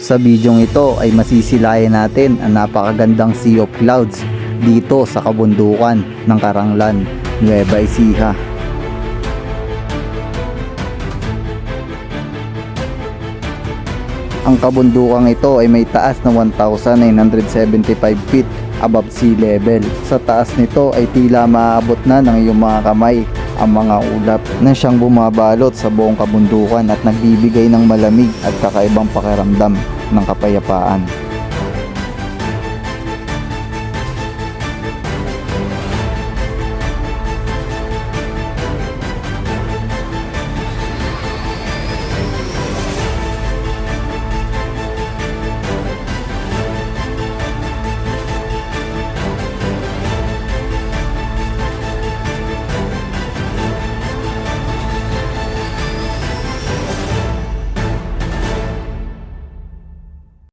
Sa bidyong ito ay masisilayan natin ang napakagandang Sea of Clouds dito sa kabundukan ng Karanglan, Nueva Ecija. Ang kabundukang ito ay may taas na 1,975 feet above sea level. Sa taas nito ay tila maaabot na ng iyong mga kamay ang mga ulap na siyang bumabalot sa buong kabundukan at nagbibigay ng malamig at kakaibang pakiramdam ng kapayapaan.